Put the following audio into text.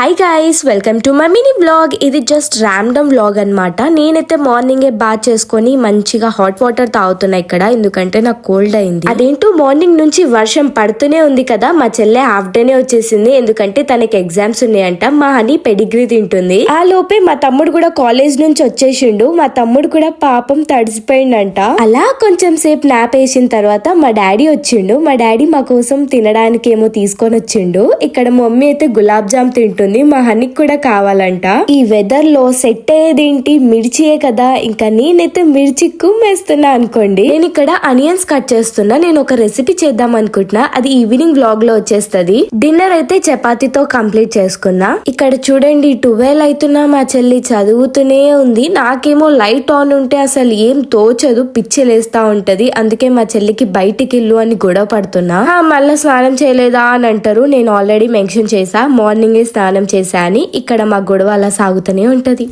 Hi guys welcome to my mini blog ఇది just random blog అన్నమాట. నేనైతే మార్నింగే బాత్ చేసుకొని మంచిగా హాట్ వాటర్ తాగుతున్నా ఇక్కడ ఎందుకంటే నాకు కోల్డ్ అయింది. అదేంటో మార్నింగ్ నుంచి వర్షం పడుతూనే ఉంది కదా మా చెల్లె హాఫ్ డేనే వచ్చేసింది ఎందుకంటే తనకి ఎగ్జామ్స్ ఉన్నాయంట మా హనీ పెడిగ్రీ తింటుంది. ఆ లోపే మా తమ్ముడు కూడా కాలేజ్ నుంచి వచ్చేసిండు మా తమ్ముడు కూడా పాపం తడిసిపోయిండంట. అలా కొంచెం సేపు నాప్ వేసిన తర్వాత మా డాడీ వచ్చిండు మా డాడీ మా కోసం తినడానికి ఏమో తీసుకొని వచ్చిండు. ఇక్కడ మమ్మీ అయితే గులాబ్ జామ్ తింటుంది. మా హనీకి కూడా కావాలంట. ఈ వెదర్లో సెట్ అయ్యేదేంటి మిర్చియే కదా. ఇంకా నేనైతే మిర్చి కుమ్మేస్తున్నా అనుకోండి. నేను ఇక్కడ అనియన్స్ కట్ చేస్తున్నా. నేను ఒక రెసిపీ చేద్దాం అనుకుంటున్నా. అది ఈవినింగ్ వ్లాగ్లో వచ్చేస్తుంది. డిన్నర్ అయితే చపాతీతో కంప్లీట్ చేసుకున్నా. ఇక్కడ చూడండి ట్వెల్వ్ అవుతున్నా మా చెల్లి. చదువుతూనే ఉంది. నాకేమో లైట్ ఆన్ ఉంటే అసలు ఏం తోచదు. పిచ్చి లేస్తా ఉంటది. అందుకే మా చెల్లికి బయటికి ఇల్లు అని గొడవ పడుతున్నా. మళ్ళీ మళ్ళా స్నానం చేయలేదా అని అంటారు. నేను ఆల్రెడీ మెన్షన్ చేసా. మార్నింగే స్నానం చేశా అని ఇక్కడ మా గొడవ అలా సాగుతూనే ఉంటది.